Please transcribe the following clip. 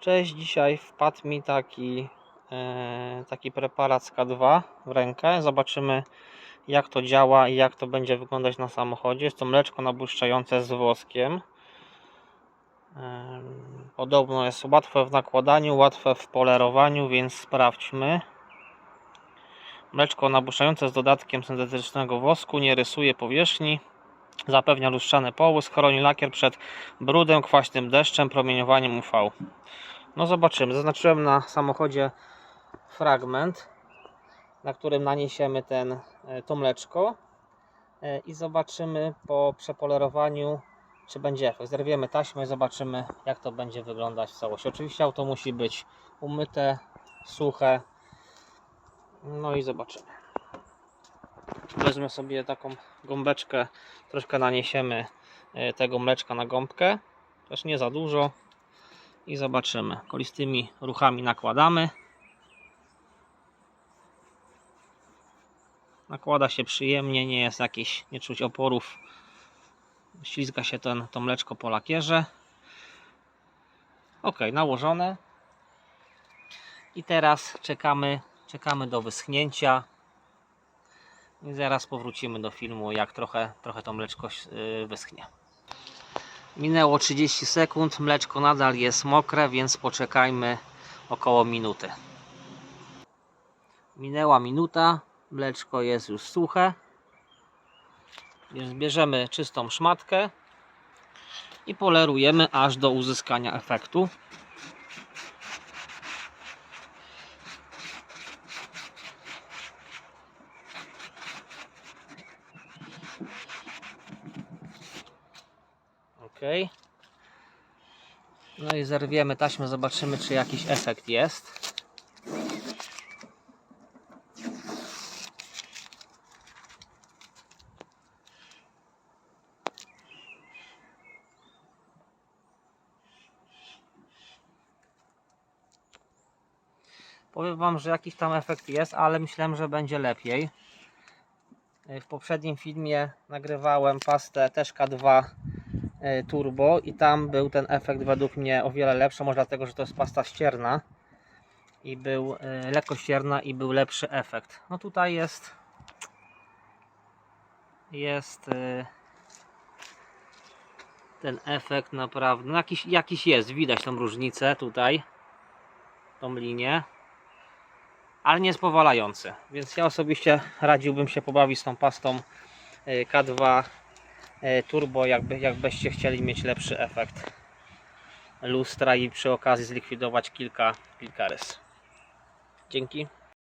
Cześć, dzisiaj wpadł mi taki, e, taki preparat z K2 w rękę. Zobaczymy jak to działa i jak to będzie wyglądać na samochodzie. Jest to mleczko nabłyszczające z woskiem. Em, Podobno jest łatwe w nakładaniu, łatwe w polerowaniu, więc sprawdźmy. Mleczko nabłyszczające z dodatkiem syntetycznego wosku nie rysuje powierzchni. Zapewnia lustrzany połysk, chroni lakier przed brudem, kwaśnym deszczem, promieniowaniem UV. No zobaczymy. Zaznaczyłem na samochodzie fragment, na którym naniesiemy ten, e, to mleczko E, i zobaczymy po przepolerowaniu, czy będzie efekt. Zerwiemy taśmę i zobaczymy, jak to będzie wyglądać w całości. Oczywiście auto musi być umyte, suche. No i zobaczymy. Wezmę sobie taką gąbeczkę, troszkę naniesiemy e, tego mleczka na gąbkę, też nie za dużo i zobaczymy. Kolistymi ruchami nakładamy. Nakłada się przyjemnie, nie jest jakieś, nie czuć oporów. Ślizga się ten, to mleczko po lakierze. Ok, nałożone. I teraz czekamy, czekamy do wyschnięcia. I zaraz powrócimy do filmu, jak trochę, trochę to mleczko yy, wyschnie. Minęło 30 sekund, mleczko nadal jest mokre, więc poczekajmy około minuty. Minęła minuta, mleczko jest już suche. Więc bierzemy czystą szmatkę i polerujemy aż do uzyskania efektu. Ok. No i zerwiemy taśmę, zobaczymy czy jakiś efekt jest. Powiem Wam, że jakiś tam efekt jest, ale myślałem, że będzie lepiej. W poprzednim filmie nagrywałem pastę też K2 e, turbo i tam był ten efekt według mnie o wiele lepszy, może dlatego, że to jest pasta ścierna i był e, lekko ścierna i był lepszy efekt. No tutaj jest jest e, ten efekt naprawdę, no jakiś, jakiś jest, widać tą różnicę tutaj, tą linię, ale nie jest powalający, więc ja osobiście radziłbym się pobawić z tą pastą e, K2 e, turbo, jakby, jakbyście chcieli mieć lepszy efekt lustra i przy okazji zlikwidować kilka, kilka rys. Dzięki.